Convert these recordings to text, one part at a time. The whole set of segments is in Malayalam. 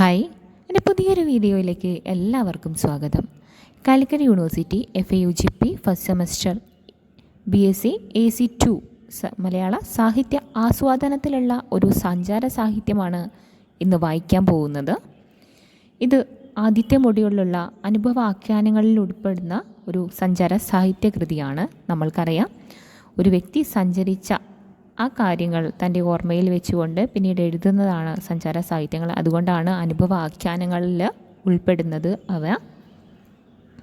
ഹായ്. എന്റെ പുതിയൊരു വീഡിയോയിലേക്ക് എല്ലാവർക്കും സ്വാഗതം. Calicut university F A U G P first semester B S C A C two Malayala സാഹിത്യ ആസ്വാദനത്തിലുള്ള ഒരു സഞ്ചാര സാഹിത്യമാണ് ഇന്ന് വായിക്കാൻ പോകുന്നത്. ഇത് ആദ്യത്തെ മൊഡ്യൂളിലുള്ള അനുഭവാഖ്യാനങ്ങളിൽ ഉൾപ്പെടുന്ന ഒരു സഞ്ചാര സാഹിത്യ കൃതിയാണ്. നമ്മൾക്കറിയാം. ഒരു വ്യക്തി സഞ്ചരിച്ച ആ കാര്യങ്ങൾ തന്റെ ഓർമ്മയിൽ വെച്ചുകൊണ്ട് പിന്നീട് എഴുതുന്നതാണ് സഞ്ചാര സാഹിത്യങ്ങൾ. അതുകൊണ്ടാണ് അനുഭവ ആഖ്യാനങ്ങളിൽ ഉൾപ്പെടുന്നത് അവ.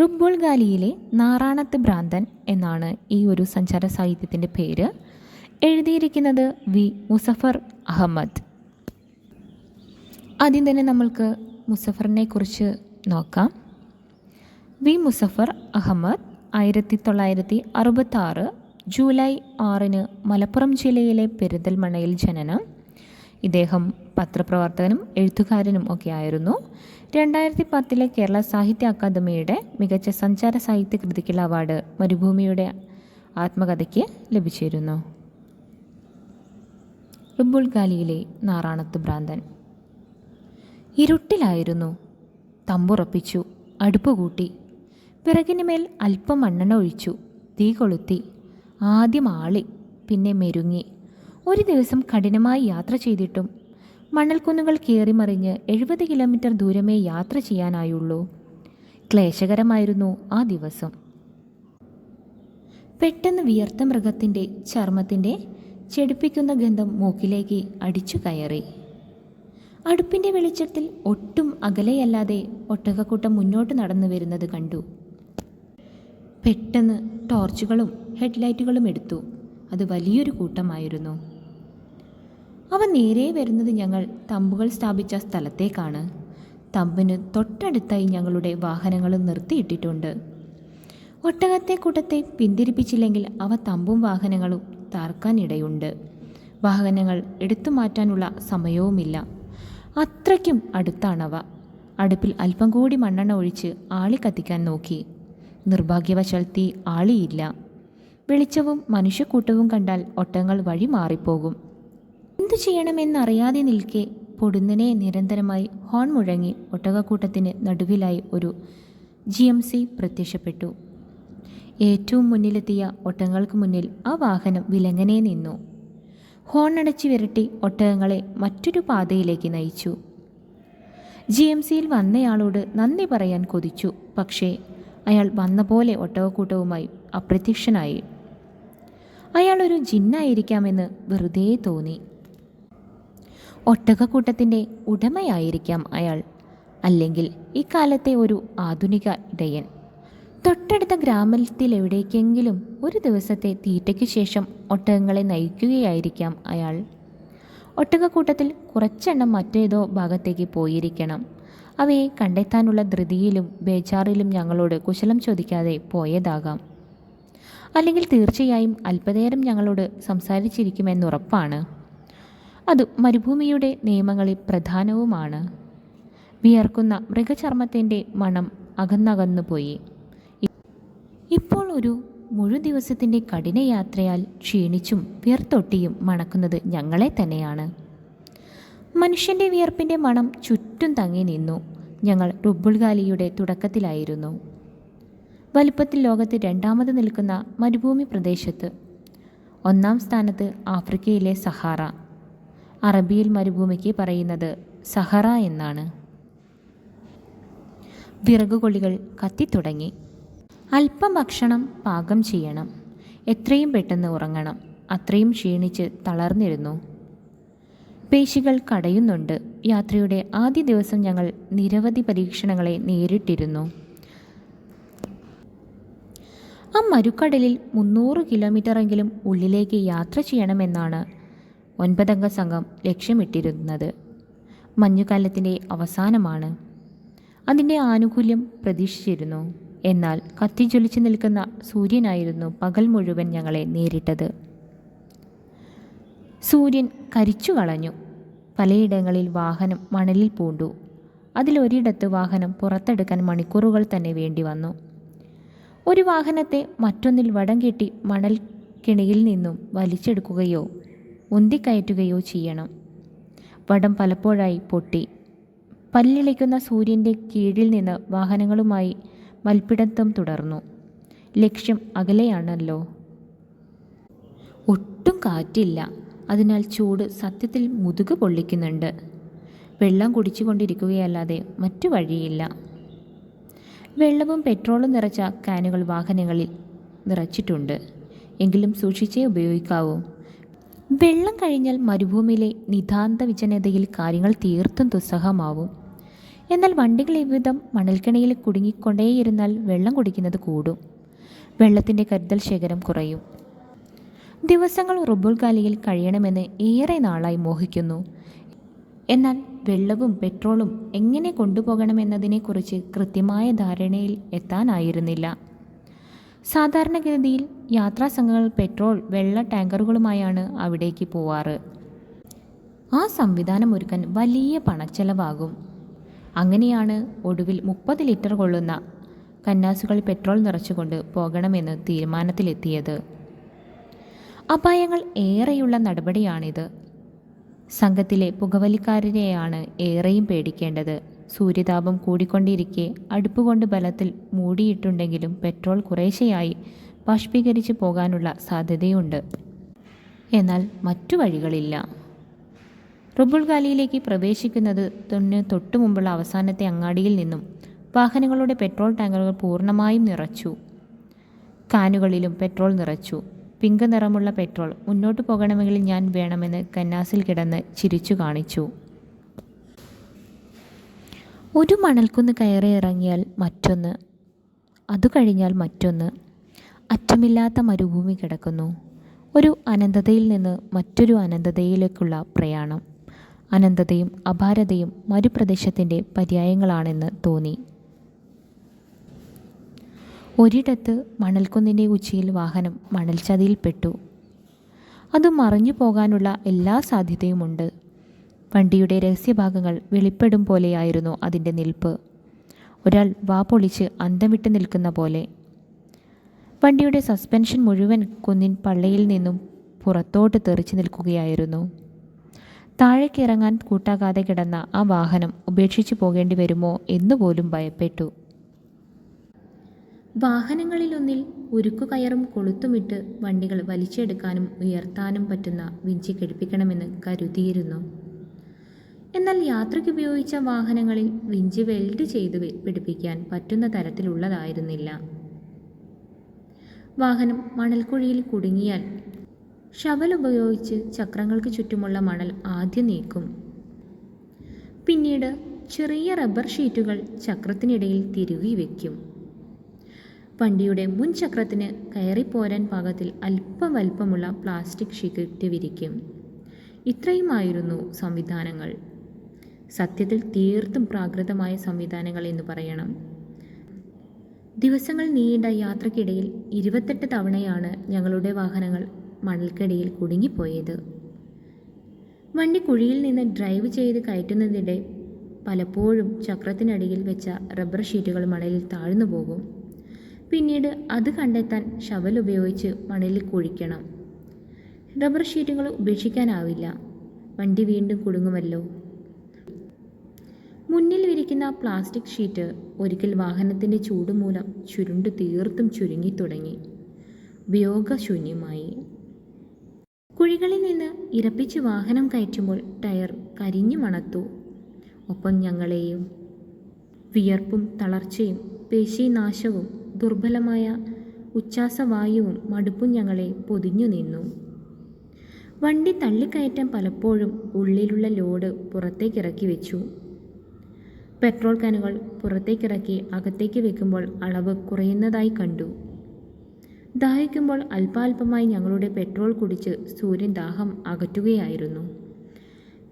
റുബുൾ ഗാലിയിലെ നാറാണത്ത് ഭ്രാന്തൻ എന്നാണ് ഈ ഒരു സഞ്ചാര സാഹിത്യത്തിന്റെ പേര്. എഴുതിയിരിക്കുന്നത് വി. മുസഫർ അഹമ്മദ്. ആദ്യം തന്നെ നമ്മൾക്ക് മുസഫറിനെ കുറിച്ച് നോക്കാം. വി. മുസഫർ അഹമ്മദ് ആയിരത്തി തൊള്ളായിരത്തി അറുപത്താറ് ജൂലൈ ആറിന് മലപ്പുറം ജില്ലയിലെ പെരിന്തൽമണ്ണയിൽ ജനനം. ഇദ്ദേഹം പത്രപ്രവർത്തകനും എഴുത്തുകാരനും ഒക്കെ ആയിരുന്നു. രണ്ടായിരത്തി പത്തിലെ കേരള സാഹിത്യ അക്കാദമിയുടെ മികച്ച സഞ്ചാര സാഹിത്യ കൃതിക്കുള്ള അവാർഡ് മരുഭൂമിയുടെ ആത്മകഥയ്ക്ക് ലഭിച്ചിരുന്നു. റുബുൾ ഗാലിയിലെ നാറാണത്ത് ഭ്രാന്തൻ. ഇരുട്ടിലായിരുന്നു. തമ്പുറപ്പിച്ചു അടുപ്പ് കൂട്ടി വിറകിന് മേൽ അല്പം മണ്ണെണ്ണ ഒഴിച്ചു തീ കൊളുത്തി. ആദ്യം ആളി പിന്നെ മെരുങ്ങി. ഒരു ദിവസം കഠിനമായി യാത്ര ചെയ്തിട്ടും മണൽക്കുന്നുകൾ കയറിമറിഞ്ഞ് എഴുപത് കിലോമീറ്റർ ദൂരമേ യാത്ര ചെയ്യാനായുള്ളൂ. ക്ലേശകരമായിരുന്നു ആ ദിവസം. പെട്ടെന്ന് വിയർത്ത മൃഗത്തിന്റെ ചർമ്മത്തിന്റെ ചെടിപ്പിക്കുന്ന ഗന്ധം മൂക്കിലേക്ക് അടിച്ചു കയറി. അടുപ്പിന്റെ വെളിച്ചത്തിൽ ഒട്ടും അകലെയല്ലാതെ ഒട്ടകക്കൂട്ടം മുന്നോട്ട് നടന്നു വരുന്നത് കണ്ടു. പെട്ടെന്ന് ടോർച്ചുകളും ഹെഡ്ലൈറ്റുകളും എടുത്തു. അത് വലിയൊരു കൂട്ടമായിരുന്നു. അവ നേരെ വരുന്നത് ഞങ്ങൾ തമ്പുകൾ സ്ഥാപിച്ച സ്ഥലത്തേക്കാണ്. തമ്പിന് തൊട്ടടുത്തായി ഞങ്ങളുടെ വാഹനങ്ങളും നിർത്തിയിട്ടിട്ടുണ്ട്. ഒട്ടകത്തെ കൂട്ടത്തെ പിന്തിരിപ്പിച്ചില്ലെങ്കിൽ അവ തമ്പും വാഹനങ്ങളും താർക്കാനിടയുണ്ട് വാഹനങ്ങൾ എടുത്തു മാറ്റാനുള്ള സമയവുമില്ല. അത്രയ്ക്കും അടുത്താണവ. അടുപ്പിൽ അല്പം കൂടി മണ്ണെണ്ണ ഒഴിച്ച് ആളി കത്തിക്കാൻ നോക്കി. നിർഭാഗ്യവശാൽ തീ ആളിയില്ല. വെളിച്ചവും മനുഷ്യക്കൂട്ടവും കണ്ടാൽ ഒട്ടങ്ങൾ വഴി മാറിപ്പോകും. എന്തു ചെയ്യണമെന്നറിയാതെ നിൽക്കെ പൊടുന്നനെ നിരന്തരമായി ഹോൺ മുഴങ്ങി ഒട്ടകക്കൂട്ടത്തിന് നടുവിലായി ഒരു ജി എം സി പ്രത്യക്ഷപ്പെട്ടു. ഏറ്റവും മുന്നിലെത്തിയ ഒട്ടകങ്ങൾക്ക് മുന്നിൽ ആ വാഹനം വിലങ്ങനെ നിന്നു. ഹോൺ അടച്ചു വിരട്ടി ഒട്ടകങ്ങളെ മറ്റൊരു പാതയിലേക്ക് നയിച്ചു. ജി എം സിയിൽ വന്നയാളോട് നന്ദി പറയാൻ കൊതിച്ചു. പക്ഷേ അയാൾ വന്ന പോലെ ഒട്ടകക്കൂട്ടവുമായി അപ്രത്യക്ഷനായി. അയാൾ ഒരു ജിന്നായിരിക്കാമെന്ന് വെറുതെ തോന്നി. ഒട്ടകക്കൂട്ടത്തിന്റെ ഉടമയായിരിക്കാം അയാൾ. അല്ലെങ്കിൽ ഇക്കാലത്തെ ഒരു ആധുനിക ഇടയൻ. തൊട്ടടുത്ത ഗ്രാമത്തിൽ എവിടേക്കെങ്കിലും ഒരു ദിവസത്തെ തീറ്റയ്ക്ക് ശേഷം ഒട്ടകങ്ങളെ നയിക്കുകയായിരിക്കാം അയാൾ. ഒട്ടകക്കൂട്ടത്തിൽ കുറച്ചെണ്ണം മറ്റേതോ ഭാഗത്തേക്ക് പോയിരിക്കണം. അവയെ കണ്ടെത്താനുള്ള ധൃതിയിലും ബേജാറിലും ഞങ്ങളോട് കുശലം ചോദിക്കാതെ പോയതാകാം. അല്ലെങ്കിൽ തീർച്ചയായും അല്പനേരം ഞങ്ങളോട് സംസാരിച്ചിരിക്കുമെന്നുറപ്പാണ് അത് മരുഭൂമിയുടെ നിയമങ്ങളിൽ പ്രധാനവുമാണ്. വിയർക്കുന്ന മൃഗചർമ്മത്തിന്റെ മണം അകന്നകന്നു പോയി. ഇപ്പോൾ ഒരു മുഴു ദിവസത്തിന്റെ കഠിനയാത്രയാൽ ക്ഷീണിച്ചും വിയർത്തൊട്ടിയും മണക്കുന്നത് ഞങ്ങളെ തന്നെയാണ്. മനുഷ്യന്റെ വിയർപ്പിന്റെ മണം ചുറ്റും തങ്ങി നിന്നു. ഞങ്ങൾ റുബുൾഗാലിയുടെ തുടക്കത്തിലായിരുന്നു. വലുപ്പത്തിൽ ലോകത്ത് രണ്ടാമത് നിൽക്കുന്ന മരുഭൂമി പ്രദേശത്ത്. ഒന്നാം സ്ഥാനത്ത് ആഫ്രിക്കയിലെ സഹാറ. അറബിയിൽ മരുഭൂമിക്ക് പറയുന്നത് സഹറ എന്നാണ്. വിറകുകൊള്ളികൾ കത്തിത്തുടങ്ങി അല്പം ഭക്ഷണം പാകം ചെയ്യണം. എത്രയും പെട്ടെന്ന് ഉറങ്ങണം. അത്രയും ക്ഷീണിച്ച് തളർന്നിരുന്നു. പേശികൾ കടയുന്നുണ്ട്. യാത്രയുടെ ആദ്യ ദിവസം ഞങ്ങൾ നിരവധി പരീക്ഷണങ്ങളെ നേരിട്ടിരുന്നു. ആ മരുക്കടലിൽ മുന്നൂറ് കിലോമീറ്ററെങ്കിലും ഉള്ളിലേക്ക് യാത്ര ചെയ്യണമെന്നാണ് ഒൻപതംഗ സംഘം ലക്ഷ്യമിട്ടിരുന്നത്. മഞ്ഞുകാലത്തിന്റെ അവസാനമാണ്. അതിന്റെ ആനുകൂല്യം പ്രതീക്ഷിച്ചിരുന്നു. എന്നാൽ കത്തിജ്വലിച്ചു നിൽക്കുന്ന സൂര്യനായിരുന്നു പകൽ മുഴുവൻ ഞങ്ങളെ നേരിട്ടത്. സൂര്യൻ കരിച്ചു കളഞ്ഞു. പലയിടങ്ങളിൽ വാഹനം മണലിൽ പൂണ്ടു. അതിലൊരിടത്ത് വാഹനം പുറത്തെടുക്കാൻ മണിക്കൂറുകൾ തന്നെ വേണ്ടി വന്നു. ഒരു വാഹനത്തെ മറ്റൊന്നിൽ വടം കെട്ടി മണൽ കിണിയിൽ നിന്നും വലിച്ചെടുക്കുകയോ ഉന്തിക്കയറ്റുകയോ ചെയ്യണം. വടം പലപ്പോഴായി പൊട്ടി. പല്ലിളിക്കുന്ന സൂര്യന്റെ കീഴിൽ നിന്ന് വാഹനങ്ങളുമായി മൽപ്പിടത്തം തുടർന്നു. ലക്ഷ്യം അകലെയാണല്ലോ. ഒട്ടും കാറ്റില്ല. അതിനാൽ ചൂട് സത്യത്തിൽ മുതുക് പൊള്ളിക്കുന്നുണ്ട്. വെള്ളം കുടിച്ചുകൊണ്ടിരിക്കുകയല്ലാതെ മറ്റു വഴിയില്ല. വെള്ളവും പെട്രോളും നിറച്ച കാനുകൾ വാഹനങ്ങളിൽ നിറച്ചിട്ടുണ്ട്. എങ്കിലും സൂക്ഷിച്ചേ ഉപയോഗിക്കാവൂ. വെള്ളം കഴിഞ്ഞാൽ മരുഭൂമിയിലെ നിതാന്ത വിജനതയിൽ കാര്യങ്ങൾ തീർത്തും ദുസ്സഹമാവും. എന്നാൽ വണ്ടികൾ ഇവിധം മണൽക്കിണയിൽ കുടുങ്ങിക്കൊണ്ടേയിരുന്നാൽ വെള്ളം കുടിക്കുന്നത് കൂടും. വെള്ളത്തിന്റെ കരുതൽ ശേഖരം കുറയും. ദിവസങ്ങൾ റുബുൽഗാലിയിൽ കഴിയണമെന്ന് ഏറെ നാളായി മോഹിക്കുന്നു. എന്നാൽ വെള്ളവും പെട്രോളും എങ്ങനെ കൊണ്ടുപോകണമെന്നതിനെക്കുറിച്ച് കൃത്യമായ ധാരണയിൽ എത്താനായിരുന്നില്ല. സാധാരണഗതിയിൽ യാത്രാ സംഘങ്ങൾ പെട്രോൾ വെള്ള ടാങ്കറുകളുമായാണ് അവിടേക്ക് പോവാറ്. ആ സംവിധാനം ഒരുക്കാൻ വലിയ പണച്ചെലവാകും. അങ്ങനെയാണ് ഒടുവിൽ മുപ്പത് ലിറ്റർ കൊള്ളുന്ന കന്നാസുകൾ പെട്രോൾ നിറച്ചുകൊണ്ട് പോകണമെന്ന് തീരുമാനത്തിലെത്തിയത്. അപായങ്ങൾ ഏറെയുള്ള നടപടിയാണിത്. സംഘത്തിലെ പുകവലിക്കാരനെയാണ് ഏറെയും പേടിക്കേണ്ടത്. സൂര്യതാപം കൂടിക്കൊണ്ടിരിക്കെ അടുപ്പുകൊണ്ട് ബലത്തിൽ മൂടിയിട്ടുണ്ടെങ്കിലും പെട്രോൾ കുറേശ്ശെയായി ബാഷ്പീകരിച്ച് പോകാനുള്ള സാധ്യതയുണ്ട്. എന്നാൽ മറ്റു വഴികളില്ല. റുബുൾ ഗാലിയിലേക്ക് പ്രവേശിക്കുന്നത് തൊട്ടു മുമ്പുള്ള അവസാനത്തെ അങ്ങാടിയിൽ നിന്നും വാഹനങ്ങളുടെ പെട്രോൾ ടാങ്കറുകൾ പൂർണമായും നിറച്ചു. കാനുകളിലും പെട്രോൾ നിറച്ചു. പിങ്ക് നിറമുള്ള പെട്രോൾ മുന്നോട്ട് പോകണമെങ്കിൽ ഞാൻ വേണമെന്ന് കന്നാസിൽ കിടന്ന് ചിരിച്ചു കാണിച്ചു. ഒരു മണൽക്കുന്ന് കയറി ഇറങ്ങിയാൽ മറ്റൊന്ന്. അതു കഴിഞ്ഞാൽ മറ്റൊന്ന്. അറ്റമില്ലാത്ത മരുഭൂമി കിടക്കുന്നു. ഒരു അനന്തതയിൽ നിന്ന് മറ്റൊരു അനന്തതയിലേക്കുള്ള പ്രയാണം. അനന്തതയും അപാരതയും മരുപ്രദേശത്തിന്റെ പര്യായങ്ങളാണെന്ന് തോന്നി. ഒരിടത്ത് മണൽക്കുന്നിന്റെ ഉച്ചിയിൽ വാഹനം മണൽച്ചതിയിൽപ്പെട്ടു. അത് മറിഞ്ഞു പോകാനുള്ള എല്ലാ സാധ്യതയുമുണ്ട്. വണ്ടിയുടെ രഹസ്യഭാഗങ്ങൾ വെളിപ്പെടും പോലെയായിരുന്നു അതിന്റെ നിൽപ്പ്. ഒരാൾ വാ പൊളിച്ച് അന്തം വിട്ട് നിൽക്കുന്ന പോലെ. വണ്ടിയുടെ സസ്പെൻഷൻ മുഴുവൻ കുന്നിൻ പള്ളയിൽ നിന്നും പുറത്തോട്ട് തെറിച്ചു നിൽക്കുകയായിരുന്നു. താഴേക്കിറങ്ങാൻ കൂട്ടാകാതെ കിടന്ന ആ വാഹനം ഉപേക്ഷിച്ചു പോകേണ്ടി വരുമോ എന്നുപോലും ഭയപ്പെട്ടു. വാഹനങ്ങളിലൊന്നിൽ ഉരുക്കുകയറും കൊളുത്തുമിട്ട് വണ്ടികൾ വലിച്ചെടുക്കാനും ഉയർത്താനും പറ്റുന്ന വിഞ്ചി ഘടിപ്പിക്കണമെന്ന് കരുതിയിരുന്നു. എന്നാൽ യാത്രയ്ക്ക് ഉപയോഗിച്ച വാഹനങ്ങളിൽ വിഞ്ചി വെൽഡ് ചെയ്ത് പിടിപ്പിക്കാൻ പറ്റുന്ന തരത്തിലുള്ളതായിരുന്നില്ല. വാഹനം മണൽക്കുഴിയിൽ കുടുങ്ങിയാൽ ഷവൽ ഉപയോഗിച്ച് ചക്രങ്ങൾക്ക് ചുറ്റുമുള്ള മണൽ ആദ്യം നീക്കും. പിന്നീട് ചെറിയ റബ്ബർ ഷീറ്റുകൾ ചക്രത്തിനിടയിൽ തിരുകി വയ്ക്കും വണ്ടിയുടെ മുൻചക്രത്തിന് കയറിപ്പോരാൻ പാകത്തിൽ അല്പം വലുപ്പമുള്ള പ്ലാസ്റ്റിക് ഷീറ്റ് വിരിക്കും ഇത്രയുമായിരുന്നു സംവിധാനങ്ങൾ. സത്യത്തിൽ തീർത്തും പ്രാകൃതമായ സംവിധാനങ്ങൾ എന്ന് പറയണം. ദിവസങ്ങൾ നീണ്ട യാത്രക്കിടയിൽ ഇരുപത്തെട്ട് തവണയാണ് ഞങ്ങളുടെ വാഹനങ്ങൾ മണൽക്കടിയിൽ കുടുങ്ങിപ്പോയത്. വണ്ടി കുഴിയിൽ നിന്ന് ഡ്രൈവ് ചെയ്ത് കയറ്റുന്നതിനിടെ പലപ്പോഴും ചക്രത്തിനടിയിൽ വെച്ച റബ്ബർ ഷീറ്റുകൾ മണലിൽ താഴ്ന്നു പോകും. പിന്നീട് അത് കണ്ടെത്താൻ ഷവൽ ഉപയോഗിച്ച് മണലിൽ കുഴിക്കണം. റബ്ബർ ഷീറ്റുകൾ ഉപേക്ഷിക്കാനാവില്ല. വണ്ടി വീണ്ടും കുടുങ്ങുമല്ലോ. മുന്നിൽ വിരിക്കുന്ന പ്ലാസ്റ്റിക് ഷീറ്റ് ഒരിക്കൽ വാഹനത്തിന്റെ ചൂട് മൂലം ചുരുണ്ട് തീർത്തും ചുരുങ്ങി തുടങ്ങി. ഉപയോഗശൂന്യമായി. കുഴികളിൽ നിന്ന് ഇരപ്പിച്ച് വാഹനം കയറ്റുമ്പോൾ ടയർ കരിഞ്ഞു മണത്തു. ഒപ്പം ഞങ്ങളെയും വിയർപ്പും തളർച്ചയും പേശീനാശവും ദുർബലമായ ഉച്ഛ്വാസവായുവും മടുപ്പും ഞങ്ങളെ പൊതിഞ്ഞു നിന്നു. വണ്ടി തള്ളിക്കയറ്റാൻ പലപ്പോഴും ഉള്ളിലുള്ള ലോഡ് പുറത്തേക്കിറക്കി വെച്ചു പെട്രോൾ കാനുകൾ പുറത്തേക്കിറക്കി അകത്തേക്ക് വെക്കുമ്പോൾ അളവ് കുറയുന്നതായി കണ്ടു. ദാഹിക്കുമ്പോൾ അല്പാൽപമായി ഞങ്ങളുടെ പെട്രോൾ കുടിച്ച് സൂര്യൻ ദാഹം അകറ്റുകയായിരുന്നു.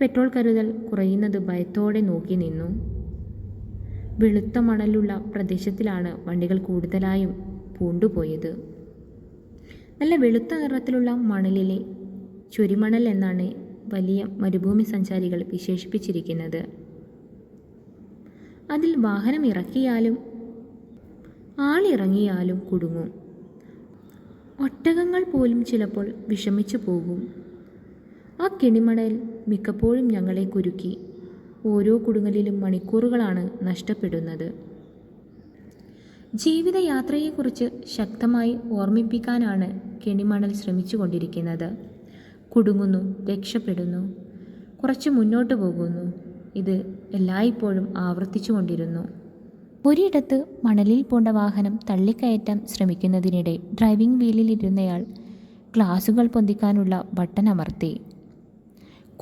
പെട്രോൾ കരുതൽ കുറയുന്നത് ഭയത്തോടെ നോക്കി നിന്നു. വെളുത്ത മണലുള്ള പ്രദേശത്തിലാണ് വണ്ടികൾ കൂടുതലായും പൂണ്ടുപോയത്. നല്ല വെളുത്ത നിറത്തിലുള്ള മണലിലെ ചുരിമണൽ എന്നാണ് വലിയ മരുഭൂമി സഞ്ചാരികൾ വിശേഷിപ്പിച്ചിരിക്കുന്നത്. അതിൽ വാഹനം ഇറക്കിയാലും ആളിറങ്ങിയാലും കുടുങ്ങും. ഒട്ടകങ്ങൾ പോലും ചിലപ്പോൾ വിഷമിച്ചു പോകും. ആ കിണിമണൽ മിക്കപ്പോഴും ഞങ്ങളെ കുരുക്കി. ഓരോ കുടുങ്ങലിലും മണിക്കൂറുകളാണ് നഷ്ടപ്പെടുന്നത്. ജീവിതയാത്രയെക്കുറിച്ച് ശക്തമായി ഓർമ്മിപ്പിക്കാനാണ് കെണിമണൽ ശ്രമിച്ചുകൊണ്ടിരിക്കുന്നത്. കുടുങ്ങുന്നു രക്ഷപ്പെടുന്നു കുറച്ച് മുന്നോട്ട് പോകുന്നു. ഇത് എല്ലായ്പ്പോഴും ആവർത്തിച്ചുകൊണ്ടിരുന്നു. ഒരിടത്ത് മണലിൽ പോണ്ട വാഹനം തള്ളിക്കയറ്റാൻ ശ്രമിക്കുന്നതിനിടെ ഡ്രൈവിംഗ് വീലിലിരുന്നയാൾ ഗ്ലാസുകൾ പൊന്തിക്കാനുള്ള ബട്ടൺ അമർത്തി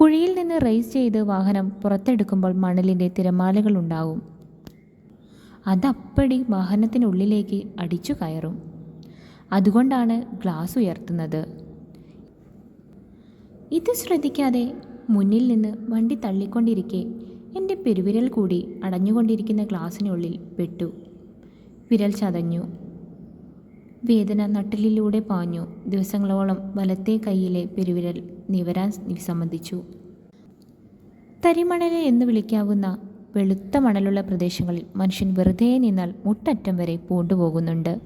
കുഴിയിൽ നിന്ന് റേസ് ചെയ്ത് വാഹനം പുറത്തെടുക്കുമ്പോൾ മണലിന്റെ തിരമാലകൾ ഉണ്ടാവും. അതപ്പടി വാഹനത്തിനുള്ളിലേക്ക് അടിച്ചു കയറും. അതുകൊണ്ടാണ് ഗ്ലാസ് ഉയർത്തുന്നത്. ഇത് ശ്രദ്ധിക്കാതെ മുന്നിൽ നിന്ന് വണ്ടി തള്ളിക്കൊണ്ടിരിക്കെ എന്റെ പെരുവിരൽ കൂടി അടഞ്ഞുകൊണ്ടിരിക്കുന്ന ഗ്ലാസിനുള്ളിൽ പെട്ടു. വിരൽ ചതഞ്ഞു. വേദന നട്ടിലിലൂടെ പാഞ്ഞു. ദിവസങ്ങളോളം വലത്തെ കൈയിലെ പെരുവിരൽ നിവരാൻ വിസമ്മതിച്ചു തരിമണൽ എന്ന് വിളിക്കാവുന്ന വെളുത്ത മണലുള്ള പ്രദേശങ്ങളിൽ മനുഷ്യൻ വെറുതെ നിന്നാൽ മുട്ടറ്റം വരെ പൂണ്ടുപോകുന്നുണ്ട്.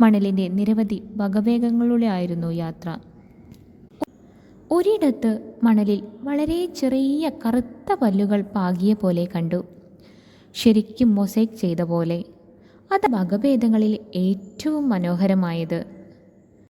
മണലിന്റെ നിരവധി വകഭേദങ്ങളിലൂടെ ആയിരുന്നു യാത്ര. ഒരിടത്ത് മണലിൽ വളരെ ചെറിയ കറുത്ത പല്ലുകൾ പാകിയ പോലെ കണ്ടു. ശരിക്കും മൊസൈക്ക് ചെയ്ത പോലെ. അത് വകഭേദങ്ങളിൽ ഏറ്റവും മനോഹരമായത്.